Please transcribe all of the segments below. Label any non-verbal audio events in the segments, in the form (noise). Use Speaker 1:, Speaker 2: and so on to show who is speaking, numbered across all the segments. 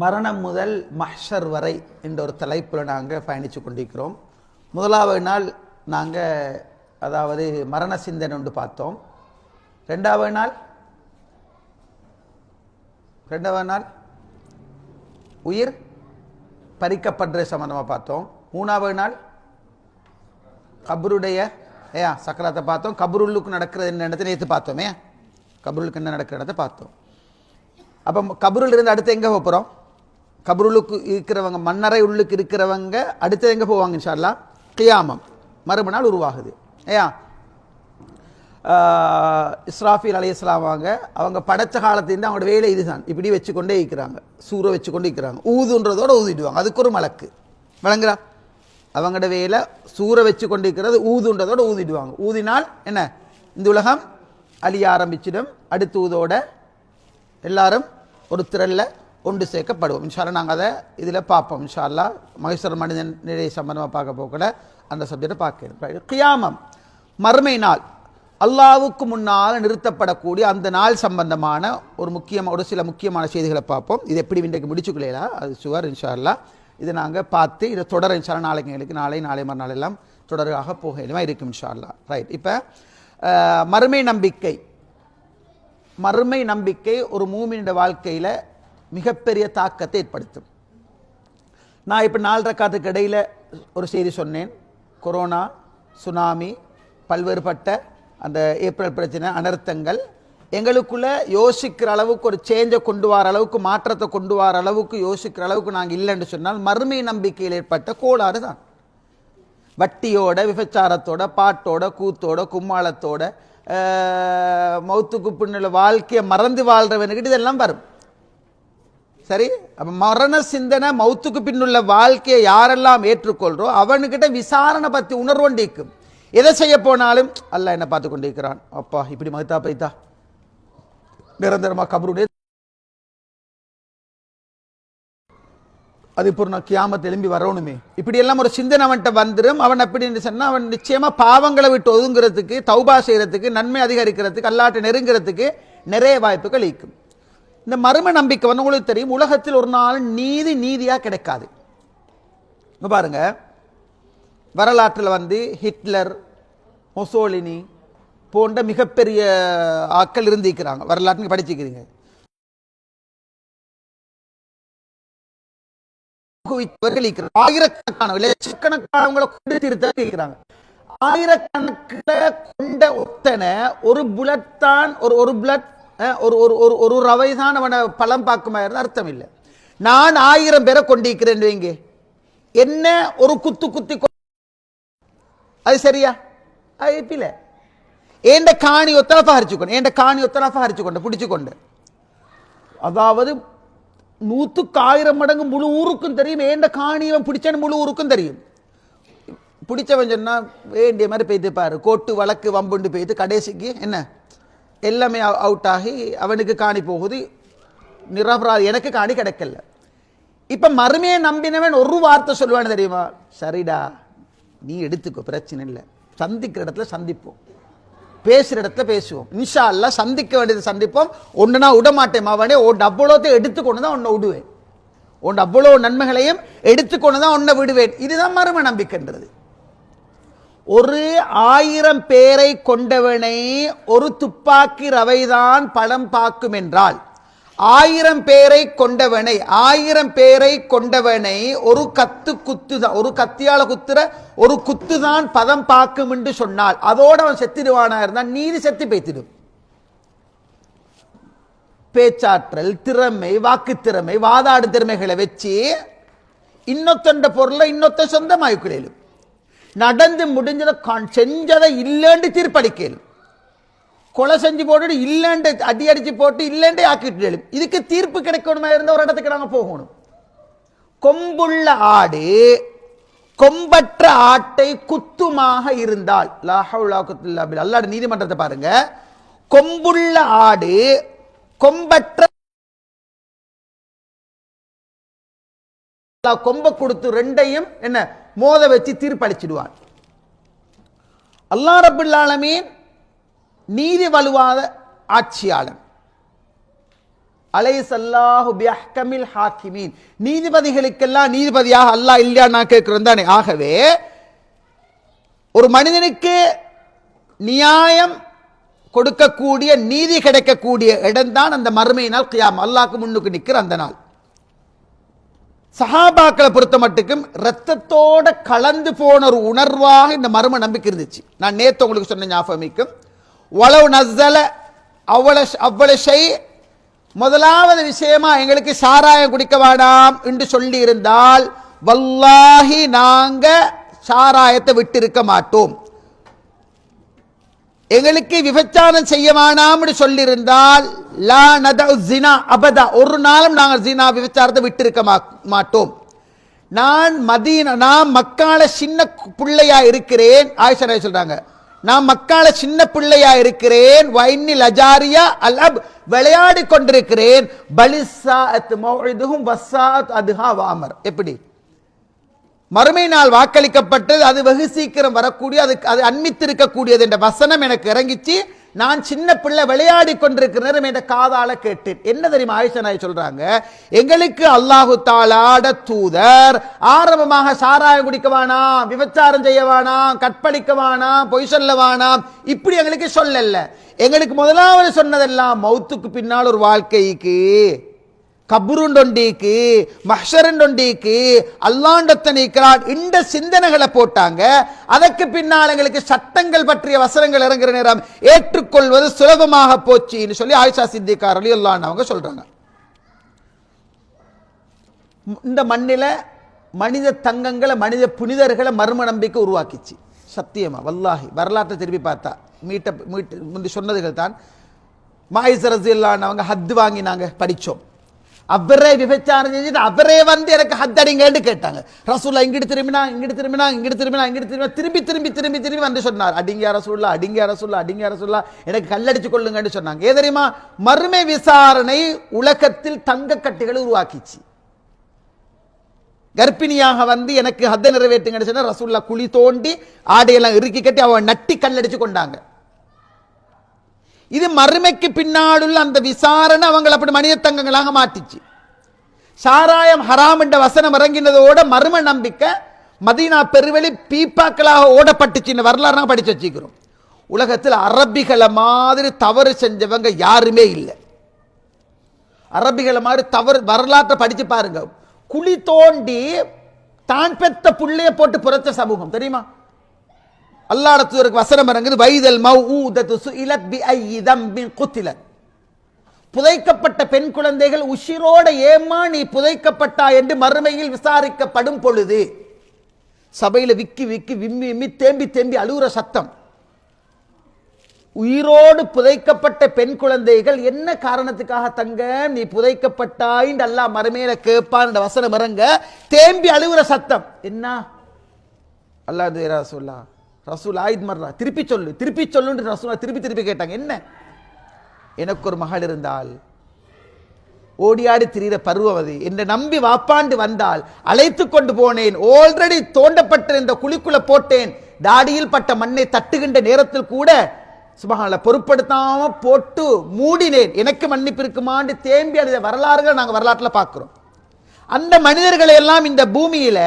Speaker 1: மரணம் முதல் மஹ்ஷர் வரை என்ற ஒரு தலைப்பில் நாங்கள் பயணித்து கொண்டிருக்கிறோம். முதலாவது நாள் நாங்கள் அதாவது மரண சிந்தனை ஒன்று பார்த்தோம். ரெண்டாவது நாள் ரெண்டாவது நாள் உயிர் பறிக்கப்படுற சம்பந்தமாக பார்த்தோம். மூணாவது நாள் கபருடைய ஏயா சக்கராத்தை பார்த்தோம். கபருள்ளுக்கு நடக்கிறது என்ன இடத்தை நேற்று பார்த்தோமே. கபருளுக்கு என்ன நடக்கிற இடத்த பார்த்தோம். அப்போ கபருள் இருந்து அடுத்து எங்கே போகிறோம் கபருளுக்கு இருக்கிறவங்க மன்னரை உள்ளுக்கு இருக்கிறவங்க அடுத்து எங்கே போவாங்க இன்ஷால்லா கியாமம். நாள் உருவாகுது. ஏயா? இஸ்ராஃபீல் இஸ்ராஃபில் வாங்க அவங்க படைச்ச காலத்திலேருந்து அவங்களோட வேலை இதுதான். இப்படி வச்சுக்கொண்டே இருக்கிறாங்க. சூற வச்சுக்கொண்டே இருக்கிறாங்க. ஊதுன்றதோட ஊதிடுவாங்க. அதுக்கு ஒரு மலக்கு. விளங்குறா? அவங்களோட வேலை சூற வச்சு கொண்டு இருக்கிறது ஊதுன்றதோட ஊதிடுவாங்க. ஊதினால் என்ன? இந்த உலகம் அழிய ஆரம்பிச்சிடும். அடுத்து ஊதோட எல்லாரும் ஒரு திரல்ல ஒன்று சேர்க்கப்படுவோம். இன்ஷால்லா நாங்கள் அதை இதில் பார்ப்போம். இன்ஷால்லா மகேஸ்வர மனிதன் நிலை சம்பந்தமாக பார்க்க போகல. அந்த சப்ஜெக்டை பார்க்கணும் கியாமம் மறுமை நாள். அல்லாவுக்கு முன்னால் நிறுத்தப்படக்கூடிய அந்த நாள் சம்பந்தமான ஒரு முக்கியமான ஒரு சில முக்கியமான செய்திகளை பார்ப்போம். இது எப்படி இன்றைக்கு முடிச்சுக்கலையா? அது சுவர் இன்ஷால்லா இதை நாங்கள் பார்த்து இதை தொடர இன்ஷால்லா நாளைக்கு எங்களுக்கு நாளை நாளை மறுநாள் எல்லாம் தொடராக போக இருக்கும் இன்ஷால்லா ரைட் இப்போ மறுமை நம்பிக்கை. மறுமை நம்பிக்கை ஒரு மூமினுடைய வாழ்க்கையில் மிகப்பெரிய தாக்கத்தை ஏற்படுத்தும். நான் இப்போ நாலரை காத்துக்கு இடையில் ஒரு செய்தி சொன்னேன். கொரோனா சுனாமி பல்வேறுபட்ட அந்த ஏப்ரல் பிரச்சனை அனர்த்தங்கள். எங்களுக்குள்ளே யோசிக்கிற அளவுக்கு ஒரு சேஞ்சை கொண்டு வர அளவுக்கு மாற்றத்தை கொண்டு வர அளவுக்கு யோசிக்கிற அளவுக்கு நாங்கள் இல்லைன்னு சொன்னால் மறுமை நம்பிக்கையில் ஏற்பட்ட கோளாறு தான். வட்டியோட விபச்சாரத்தோட பாட்டோட கூத்தோட கும்மாளத்தோட மௌத்துக்கு பின்னுள்ள வாழ்க்கையை மறந்து வாழ்றவனுக்கிட்ட இதெல்லாம் வரும். சரி? மரண சிந்தனை மௌத்துக்கு பின்னுள்ள வாழ்க்கையை யாரெல்லாம் ஏற்றுக்கொள்றோ அவனுக்கிட்ட விசாரணை பற்றி உணர்வண்டிக்கும் எதை செய்ய போனாலும் அல்லாஹ் என்ன பார்த்து கொண்டிருக்கிறான் அப்பா இப்படி மகத்தா பைத்தா? நிரந்தரமா கபருடைய அது இப்போ நான் கியாமத் எழும்பி வரணுமே. இப்படி எல்லாம் ஒரு சிந்தனை அவன்கிட்ட வந்துடும் அவன் அப்படின்னு சொன்னால் அவன் நிச்சயமாக பாவங்களை விட்டு ஒதுங்கிறதுக்கு தௌபா செய்கிறதுக்கு நன்மை அதிகரிக்கிறதுக்கு அல்லாட்டை நெருங்கிறதுக்கு நிறைய வாய்ப்புகள் ஈக்கும். இந்த மர்ம நம்பிக்கை வந்து உங்களுக்கு தெரியும். உலகத்தில் ஒரு நாள் நீதி நீதியா கிடைக்காது. பாருங்க. வரலாற்றில் வந்து ஹிட்லர் மொசோலினி போன்ற மிகப்பெரிய ஆக்கள் இருந்திருக்கிறாங்க. வரலாற்று படிச்சுக்கிறீங்க. ஆயிரக்கணக்கான லட்சக்கணக்கானவங்களை கொண்டு தீர்த்த இருக்கிறாங்க ஆயிரக்கணக்கில் கொண்ட ஒத்தனை ஒரு புலட் தான் ஒரு ஒரு புலட் ஒரு ஒரு ஒரு ஒரு ரவை தான் அவனை பலம் பார்க்குமா அர்த்தம் இல்லை நான் ஆயிரம் பேரை கொண்டிருக்கிறேன் வைங்க என்ன ஒரு குத்து குத்தி அது சரியா? அது இப்பில ஏண்ட காணி ஒத்தனப்பா ஹரிச்சுக்கொண்டு ஏண்ட காணி ஒத்தனப்பா ஹரிச்சுக்கொண்டு பிடிச்சுக்கொண்டு. அதாவது நூற்றுக்கு ஆயிரம் மடங்கு முழு ஊருக்கும் தெரியும் ஏண்ட காணியவன் பிடிச்சன்னு முழு ஊருக்கும் தெரியும். பிடிச்சவன் சொன்னால் வேண்டிய மாதிரி பெய்து பாரு கோட்டு வழக்கு வம்புண்டு பெய்து கடைசிக்கு என்ன? எல்லாமே அவுட் ஆகி அவனுக்கு காணி போகுது. நிரபராதி எனக்கு காணி கிடைக்கல. இப்போ மறுமையை நம்பினவன் ஒரு வார்த்தை சொல்லுவான்னு தெரியுமா? சரிடா நீ எடுத்துக்கோ பிரச்சனை இல்லை. சந்திக்கிற இடத்துல சந்திப்போம். பேசுகிற இடத்துல பேசுவோம். இன்ஷா அல்லாஹ் சந்திக்க வேண்டியது சந்திப்போம். ஒன்று நான் விட மாட்டேன் அவனே உன் அவ்வளோத்தை எடுத்துக்கொண்டு தான் உன்னை விடுவேன். உன் அவ்வளோ நன்மைகளையும் எடுத்துக்கொண்டு தான் உன்னை விடுவேன். இதுதான் மறுமை நம்பிக்கைன்றது. ஒரு ஆயிரம் பேரை கொண்டவனை ஒரு துப்பாக்கி ரவைதான் பழம் பார்க்கும் என்றால் ஆயிரம் பேரை கொண்டவனை ஆயிரம் பேரை கொண்டவனை ஒரு கத்து குத்து தான் ஒரு கத்தியால குத்துற ஒரு குத்து தான் பதம் பார்க்கும் என்று சொன்னால் அதோட அவன் செத்திடுவானா இருந்தால் நீதி செத்து பேத்திடும் பேச்சாற்றல் திறமை வாக்கு திறமை வாதாடு திறமைகளை வச்சு இன்னொத்தண்ட பொருளை இன்னொத்த சொந்தமாயிக்கலும் நடந்து முடிஞ்சதை செஞ்சதை இல்லைன்னு தீர்ப்பளிக்கல். கொலை செஞ்சு போட்டு இல்லைண்டு அடி அடிச்சு போட்டு இல்லைண்டே ஆக்கிட்டு இதுக்கு தீர்ப்பு கிடைக்கணுமா இருந்த ஒரு இடத்துக்கு நாங்கள் போகணும். கொம்புள்ள ஆடு கொம்பற்ற ஆட்டை குத்துமாக இருந்தால் அல்லாட நீதிமன்றத்தை பாருங்க. கொம்புள்ள ஆடு கொம்பற்ற அல்லாஹ் கொம்ப கொடுத்து ரெண்டையும் என்ன மோத வச்சு தீர்ப்பளிச்சிடுவான். அல்லா ரபுல்லாலமீன் நீதி வலுவாத ஆட்சியாளன். அலைசல்லாஹு ஹாக்கிமீன். நீதிபதிகளுக்கெல்லாம் நீதிபதியாக அல்லாஹ் இல்லையா நான் கேட்கிறோம் தானே. ஆகவே ஒரு மனிதனுக்கு நியாயம் கொடுக்கக்கூடிய நீதி கிடைக்கக்கூடிய இடம்தான் அந்த மறுமையினால் கியாம். அல்லாஹ்க்கு முன்னுக்கு நிற்கிற அந்த நாள். சஹாபாக்களை பொறுத்த மட்டுக்கும் ரத்தத்தோட கலந்து போன ஒரு உணர்வாக இந்த மர்ம நம்பிக்கை இருந்துச்சு. நான் நேற்று உங்களுக்கு சொன்ன ஞாபகமிக்கும் உளவு நசல அவ்வளோ அவ்வளோ செய் முதலாவது விஷயமா எங்களுக்கு சாராயம் குடிக்க வேண்டாம் என்று சொல்லி இருந்தால் வல்லாஹி நாங்க சாராயத்தை விட்டு இருக்க மாட்டோம். எங்களுக்கு விபச்சாரம் செய்ய வேணாம்னு சொல்லியிருந்தால் லா நத ஜினா அபதா. ஒரு நாளும் நாங்கள் ஜினா விபச்சாரத்தை விட்டிருக்க மா- மாட்டோம். நான் மதீனா நான் மக்கால சின்ன பிள்ளையா இருக்கிறேன். ஆயிஷா சொல்றாங்க. நான் மக்கால சின்ன பிள்ளையா இருக்கிறேன். வைன்னி லஜாரியா அலப் விளையாடி கொண்டிருக்கிறேன். பலிசாத் இதுவும் வசாத் அதுஹா வாமர் எப்படி? மறுமை நாள் வாக்களிக்கப்பட்டது அது வெகு சீக்கிரம் வரக்கூடிய அதுக்கு அது அண்மித்திருக்கக்கூடியது என்ற வசனம் எனக்கு இறங்கிச்சு. நான் சின்ன பிள்ளை விளையாடி கொண்டிருக்கிற நேரம் என்ற காதால கேட்டேன். என்ன தெரியுமா ஆயிஷா நாய் சொல்றாங்க? எங்களுக்கு அல்லாஹு தாலாட தூதர் ஆரம்பமாக சாராயம் குடிக்க வேணாம் விபச்சாரம் செய்ய வேணாம் கற்பழிக்க வேணாம் பொய் சொல்ல வேணாம். இப்படி எங்களுக்கு சொல்லல. எங்களுக்கு முதலாவது சொன்னதெல்லாம் மௌத்துக்கு பின்னால் ஒரு வாழ்க்கைக்கு. கபுருண்டொண்டிக்கு மஹ்ஷரண்டொண்டிக்கு அல்லாண்டத்தனிக்கிறான் இந்த சிந்தனைகளை போட்டாங்க. அதற்கு பின்னால் எங்களுக்கு சட்டங்கள் பற்றிய வசனங்கள் இறங்குற நேரம் ஏற்றுக்கொள்வது சுலபமாக போச்சுன்னு சொல்லி ஆயிஷா சித்திகார் அலி அல்லான்னு அவங்க சொல்றாங்க. இந்த மண்ணில மனித தங்கங்களை மனித புனிதர்களை மர்ம நம்பிக்கை உருவாக்கிச்சு. சத்தியமா வல்லாஹி வரலாற்றை திருப்பி பார்த்தா. மீட்ட மீட்டு முந்தி சொன்னதுகள் தான். மாயிசரசு அவங்க ஹத்து வாங்கினாங்க படிச்சோம். அவரே விபச்சாரம் செஞ்சுட்டு அவரே வந்து எனக்கு ஹத்தடிங்கன்னு கேட்டாங்க ரசூல்லா இங்கிட்டு திரும்பினா இங்கிட்டு திரும்பினா இங்கிட்டு திரும்பினா இங்கிட்டு திரும்பினா திரும்பி திரும்பி திரும்பி திரும்பி வந்து சொன்னார் அடிங்க ரசூல்லா அடிங்க ரசூல்லா அடிங்க ரசூல்லா எனக்கு கல்லடிச்சு கொள்ளுங்கன்னு சொன்னாங்க ஏ தெரியுமா மறுமை விசாரணை உலகத்தில் தங்க கட்டுகளை உருவாக்கிச்சு கர்ப்பிணியாக வந்து எனக்கு ஹத்த நிறைவேற்றுங்கன்னு சொன்னா ரசூல்லா குழி தோண்டி ஆடையெல்லாம் இறுக்கி கட்டி அவன் நட்டி கல்லடிச்சு கொண்டாங்க இது மறுமைக்கு பின்னாடுள்ள அந்த விசாரணை அவங்களை அப்படி மனித தங்கங்களாக மாட்டிச்சு சாராயம் ஹராம் என்ற வசனம் இறங்கினதோட மர்ம நம்பிக்கை மதீனா பெருவெளி பீப்பாக்களாக ஓடப்பட்டுச்சு. இந்த வரலாறு நாங்க படிச்சு வச்சுக்கிறோம். உலகத்தில் அரபிகளை மாதிரி தவறு செஞ்சவங்க யாருமே இல்லை. அரபிகளை மாதிரி தவறு வரலாற்றை படித்து பாருங்க. குழி தோண்டி தான் பெத்த புள்ளைய போட்டு புரட்ச சமூகம் தெரியுமா? அல்லாடத்துவருக்கு தூதருக்கு வசனம் இறங்குது வைதல் மௌஊதத்து சுஇலத் பி ஐதம் தம்பின் குத்திலத். புதைக்கப்பட்ட பெண் குழந்தைகள் உஷிரோட ஏமா நீ புதைக்கப்பட்டா என்று மறுமையில் விசாரிக்கப்படும் பொழுது சபையில் விக்கி விக்கி விம்மி விம்மி தேம்பி தேம்பி அழுகுற சத்தம். உயிரோடு புதைக்கப்பட்ட பெண் குழந்தைகள் என்ன காரணத்துக்காக தங்க நீ புதைக்கப்பட்டாயின்னு அல்லாஹ் மறுமையில கேட்பான் வசனம் இறங்க தேம்பி அழுகுற சத்தம். என்ன? அல்லாஹ் சொல்லா ரசூல் ஆயித் மர்ரா திருப்பி சொல்லு திருப்பி சொல்லுன்னு ரசூலா திருப்பி திருப்பி கேட்டாங்க. என்ன? எனக்கு ஒரு மகள் இருந்தால் ஓடியாடி திரிகிற பருவம் அது என்னை நம்பி வாப்பாண்டு வந்தால் அழைத்து கொண்டு போனேன் ஆல்ரெடி தோண்டப்பட்ட இந்த குழிக்குள்ள போட்டேன் தாடியில் பட்ட மண்ணை தட்டுகின்ற நேரத்தில் கூட சுபகால பொருட்படுத்தாம போட்டு மூடினேன். எனக்கு மன்னிப்பு இருக்குமான்னு தேம்பி அழுத வரலாறுகள் நாங்கள் வரலாற்றில் பார்க்குறோம். அந்த மனிதர்களை எல்லாம் இந்த பூமியில்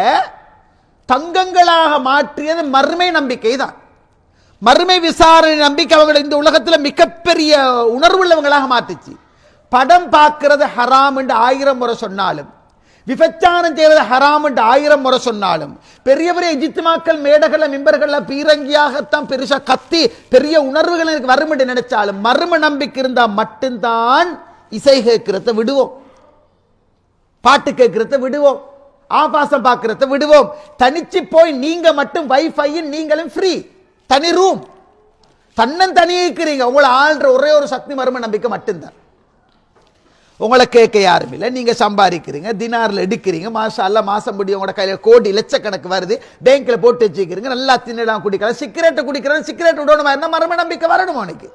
Speaker 1: தங்கங்களாக மாற்றியது மர்மை நம்பிக்கை தான். மறுமை விசாரணை நம்பிக்கை அவங்களை இந்த உலகத்துல மிகப்பெரிய உணர்வுள்ளவங்களாக மாத்துச்சு. படம் பார்க்கறது ஹராம் என்று ஆயிரம் முறை சொன்னாலும் விபச்சாரம் செய்யறது ஹராம் என்று ஆயிரம் முறை சொன்னாலும் பெரிய பெரிய இஜித்துமாக்கள் மேடைகளில் மிம்பர்களில் பீரங்கியாகத்தான் பெருசாக கத்தி பெரிய உணர்வுகள் எனக்கு வரும் என்று நினைச்சாலும் மர்ம நம்பிக்கை இருந்தால் மட்டும்தான் இசை கேட்கிறத விடுவோம். பாட்டு கேட்கிறத விடுவோம். ஆபாசம் பார்க்கறத விடுவோம். தனிச்சு போய் நீங்க மட்டும் வைஃபையும் நீங்களும் ஃப்ரீ தனி ரூம் தன்னன் தனி இருக்கிறீங்க. உங்களை ஆள்ற ஒரே ஒரு சக்தி மர்ம நம்பிக்கை மட்டும்தான். உங்களை கேட்க யாரும் இல்லை. நீங்கள் சம்பாதிக்கிறீங்க தினாரில் எடுக்கிறீங்க. மாதம் அல்ல மாதம் முடியும் உங்களோட கையில் கோடி லட்சக்கணக்கு வருது. பேங்க்கில் போட்டு வச்சுக்கிறீங்க. நல்லா தின்னலாம் குடிக்கலாம். சிகரெட்டை குடிக்கிறேன் சிகரெட் விடணுமா இருந்தால் மர்ம நம்பிக்கை வரணும் அவனுக்கு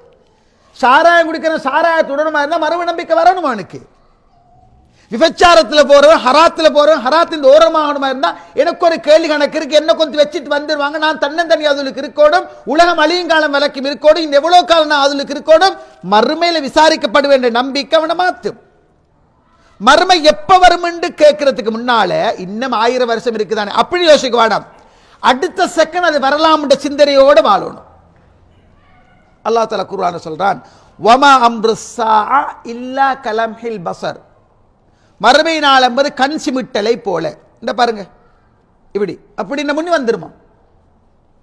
Speaker 1: சாராயம் குடிக்கிறேன் சாராயத்தை விடணுமா இருந்தால் மர்ம நம்பிக்கை வரணும் அவனுக்கு விபச்சாரத்தில் போகிறவன் ஹராத்தில் போகிறவன் ஹராத்தின் ஓரமாகணுமா இருந்தால் எனக்கு ஒரு கேள்வி கணக்கு இருக்கு. என்ன கொஞ்சம் வச்சுட்டு வந்துருவாங்க. நான் தன்னந்தனி அதுலுக்கு இருக்கோடும் உலகம் அழியும் காலம் விளக்கும் இருக்கோடும் இந்த எவ்வளோ காலம் நான் அதுலுக்கு இருக்கோடும் மறுமையில் விசாரிக்கப்பட வேண்டிய நம்பிக்கை அவனை மாற்றும் மறுமை எப்ப வரும்னு கேட்கறதுக்கு முன்னால இன்னும் ஆயிரம் வருஷம் இருக்குதானே? அப்படி யோசிக்க வேண்டாம். அடுத்த செகண்ட் அது வரலாம்ன்ற சிந்தனையோட வாழணும். அல்லாஹ் தலா குருவான சொல்றான் வமா அம்ருசா இல்லா இல்லா கலம்ஹில் பசர் மறுமை நாள் என்பது கண் சிமிட்டலை போல. இந்த பாருங்க. இப்படி. அப்படி இந்த முன்னி வந்துருமா?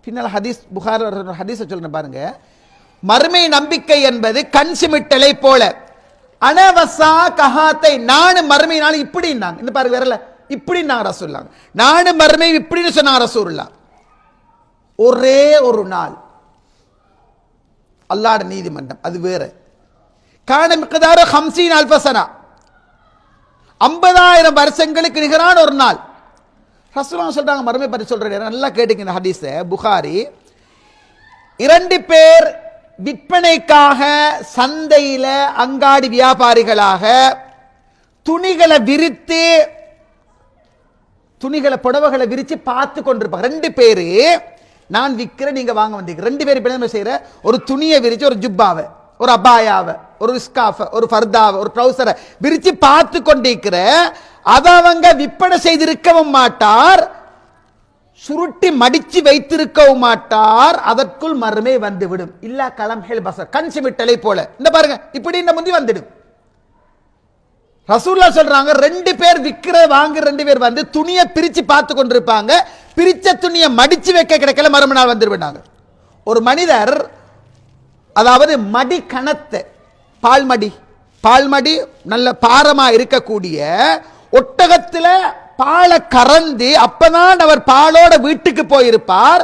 Speaker 1: பின்னால் ஹதீஸ் புகார் ஹதீஸை சொல்றேன் பாருங்க. மறுமை நம்பிக்கை என்பது கண் சிமிட்டலை போல. அனவசா கஹாத்தை நானு மறுமை நாள் இப்படின்னாங்க. இந்த பாருங்க வரல. இப்படின்னாங்க ரசூல்லாங்க நானு மறுமை இப்படின்னு சொன்னாங்க ரசூல்லா ஒரே ஒரு நாள். அல்லாட நீதிமன்றம். அது வேற. காண ஹம்சீன் அல்பசனா ஐம்பதாயிரம் வருஷங்களுக்கு நிகரான ஒரு நாள். ரசூலுல்லாஹ் சொல்றாங்க மறுமை பற்றி சொல்றேன் நல்லா கேட்டுங்க இந்த ஹதீஸை. புகாரி இரண்டு பேர் விற்பனைக்காக சந்தையில் அங்காடி வியாபாரிகளாக துணிகளை விரித்து துணிகளை புடவைகளை விரித்து பார்த்து கொண்டிருப்பாங்க. ரெண்டு பேர் நான் விற்கிறேன் நீங்கள் வாங்க வந்தீங்க. ரெண்டு பேர் இப்போ செய்கிற ஒரு துணியை விரித்து ஒரு ஜுப்பாவை. ஒரு அபாயாவை ஒரு ஸ்காஃப ஒரு ஃபர்தாவை ஒரு ட்ரௌசரை விரித்து பார்த்து கொண்டிருக்கிற அதை அவங்க விற்பனை செய்திருக்கவும் மாட்டார் சுருட்டி மடிச்சு வைத்திருக்கவும் மாட்டார் அதற்குள் மறுமை வந்துவிடும். இல்ல களம் ஹெல் பசர் கண் சிமிட்டலை போல. இந்த பாருங்க இப்படி இந்த முந்தி வந்துடும் ரசூல்லா சொல்றாங்க ரெண்டு பேர் விற்கிற வாங்குற ரெண்டு பேர் வந்து துணியை பிரிச்சு பார்த்து கொண்டிருப்பாங்க. பிரிச்ச துணியை மடிச்சு வைக்க கிடைக்கல மறுமணால் வந்துருவிட்டாங்க ஒரு மனிதர் அதாவது மடி கணத்தை பால்மடி பால்மடி நல்ல பாரமாக இருக்கக்கூடிய ஒட்டகத்தில் பாலை கறந்து அப்பதான் அவர் பாலோட வீட்டுக்கு போயிருப்பார்.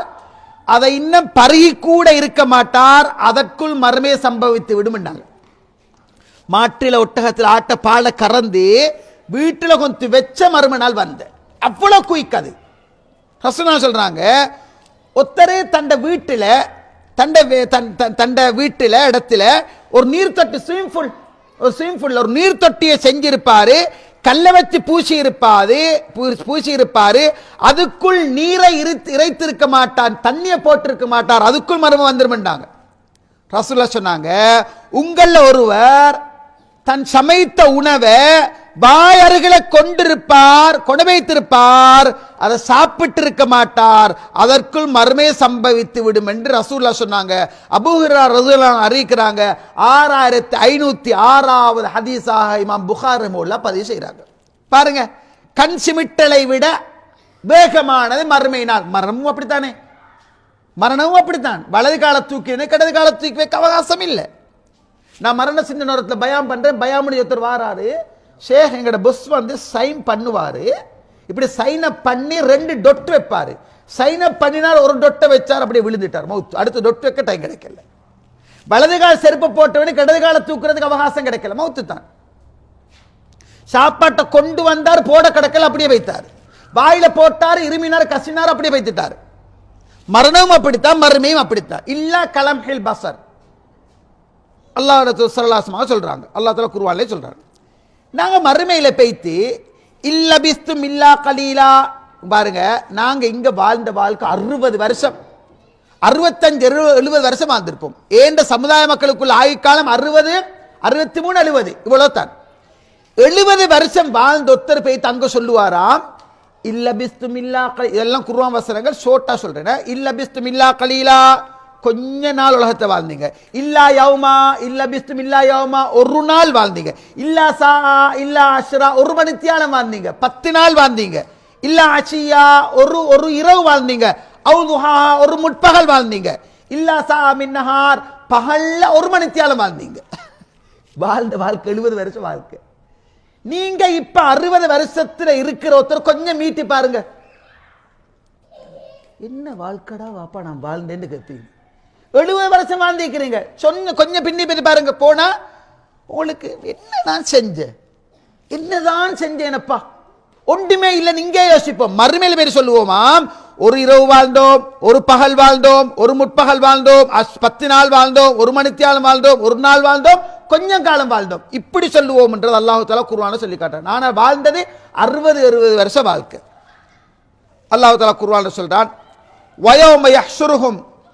Speaker 1: அதை இன்னும் பருகி கூட இருக்க மாட்டார். அதற்குள் மர்மே சம்பவித்து விடும்னாங்க மாட்டில ஒட்டகத்தில் ஆட்ட பாலை கறந்து வீட்டில் கொஞ்சம் வெச்ச நாள் வந்த அவ்வளோ குயிக் அது. ரசனா சொல்றாங்க ஒத்தரே தண்ட வீட்டில் தண்டை தன் தன்- வீட்டில் இடத்துல ஒரு நீர் தொட்டி ஸ்விமிங் பூல் ஒரு ஸ்விமிங் பூல்ல ஒரு நீர் தொட்டியை கல்லை வச்சு பூசி இருப்பாரு பூ- பூசி இருப்பாரு அதுக்குள் நீரை இறைத்து இறைத்திருக்க மாட்டார் தண்ணியை போட்டிருக்க மாட்டார். அதுக்குள் மர்மம் வந்துருமெண்டாங்க ரசுல்லா சொன்னாங்க உங்களில் ஒருவர் தன் சமைத்த உணவை வாய் அருகில கொண்டிருப்பார் கொண்டு வைத்திருப்பார் அதை சாப்பிட்டு இருக்க மாட்டார். அதற்குள் மர்மே சம்பவித்து விடும் என்று ரசூல்லா சொன்னாங்க. அபூஹிரா ரசூல்லா அறிவிக்கிறாங்க. ஆறாயிரத்தி ஐநூத்தி ஆறாவது ஹதீஸாக இமாம் புகார் பதிவு செய்கிறாங்க. பாருங்க கண் சிமிட்டலை விட வேகமானது மறுமை நாள். மரணமும் அப்படித்தானே? மரணமும் அப்படித்தான். வலது கால தூக்கி கடது கால தூக்கி வைக்க அவகாசம் இல்லை. நான் மரண சிந்த நேரத்தில் பயாம் பண்ணுறேன் பயாமுடி ஒருத்தர் வாராரு. ஷேக் எங்களோட புஷ் வந்து சைன் பண்ணுவாரு. இப்படி சைனை பண்ணி ரெண்டு டொட் வைப்பார். சைனை பண்ணினால் ஒரு டொட்டை வச்சார் அப்படியே விழுந்துட்டார். மவுத் அடுத்து டொட் வைக்க டைம் கிடைக்கல. வலது கால செருப்பு போட்டவனு இடது கால தூக்குறதுக்கு அவகாசம் கிடைக்கல. மவுத்து தான். சாப்பாட்டை கொண்டு வந்தார் போட கிடக்கல அப்படியே வைத்தார். வாயில போட்டார் இருமினார் கசினார் அப்படியே வைத்துட்டார். மரணமும் அப்படித்தான் மறுமையும் அப்படித்தான். இல்லா கலம் ஹில் பசர் சரலாசமாக சொல்கிறாங்க அல்லாஹ் தலா குருவாலே சொல்கிறாங்க நாங்கள் மறுமையில் பெய்த்து இல்லபிஸ்தும் இல்லா கலீலா. பாருங்க நாங்கள் இங்கே வாழ்ந்த வாழ்க்கை அறுபது வருஷம். அறுபத்தஞ்சு எழுபது வருஷம் வாழ்ந்திருப்போம் ஏண்ட சமுதாய மக்களுக்குள்ள ஆயுட்காலம் அறுபது அறுபத்தி மூணு எழுபது. இவ்வளோ தான் எழுபது வருஷம் வாழ்ந்த ஒருத்தர் போய் தங்க சொல்லுவாராம் இல்ல பிஸ்தும் இல்லா இதெல்லாம் குருவான் வசனங்கள் ஷோர்ட்டா சொல்கிறேன் இல்ல பிஸ்தும் இல்லா கலீலா. கொஞ்ச நாள் உலகத்தை வாழ்ந்தீங்க. இல்லா யவுமா இல்ல பிஸ்தும் இல்லா யவுமா ஒரு நாள் வாழ்ந்தீங்க. இல்லா சா இல்லா அஷ்ரா ஒரு மணித்தியாலம் வாழ்ந்தீங்க. பத்து நாள் வாழ்ந்தீங்க. இல்லா அஷியா ஒரு ஒரு இரவு வாழ்ந்தீங்க. அவுதுஹா ஒரு முற்பகல் வாழ்ந்தீங்க. இல்லா சா மின்னஹார் பகல்ல ஒரு மணித்தியாலம் வாழ்ந்தீங்க. (laughs) வாழ்ந்த வாழ்க்கை எழுபது வருஷம் வாழ்க்கை. நீங்க இப்ப அறுபது வருஷத்துல இருக்கிற ஒருத்தர் கொஞ்சம் மீட்டி பாருங்க. என்ன வாழ்க்கடா வாப்பா நான் வாழ்ந்தேன்னு கேட்பீங்க எழுபது வருஷம் வாழ்ந்திருக்கிறீங்க. சொன்ன கொஞ்சம் பின்னி பின்னி பாருங்க. போனா உங்களுக்கு என்ன நான் செஞ்சேன் என்னதான் செஞ்சேனப்பா? ஒன்றுமே இல்லை நீங்க யோசிப்போம். மறுமையில் பேர் சொல்லுவோமாம் ஒரு இரவு வாழ்ந்தோம் ஒரு பகல் வாழ்ந்தோம் ஒரு முற்பகல் வாழ்ந்தோம் அஸ்- பத்து நாள் வாழ்ந்தோம் ஒரு மணித்தியாலம் வாழ்ந்தோம் ஒரு நாள் வாழ்ந்தோம் கொஞ்சம் காலம் வாழ்ந்தோம். இப்படி சொல்லுவோம் என்றது அல்லாஹு தாலா குர்ஆன சொல்லி காட்டுறான். நான் வாழ்ந்தது அறுபது அறுபது வருஷம் வாழ்க்கை. அல்லாஹு தாலா குர்ஆன்ல சொல்றான் வயோமய சுருகும்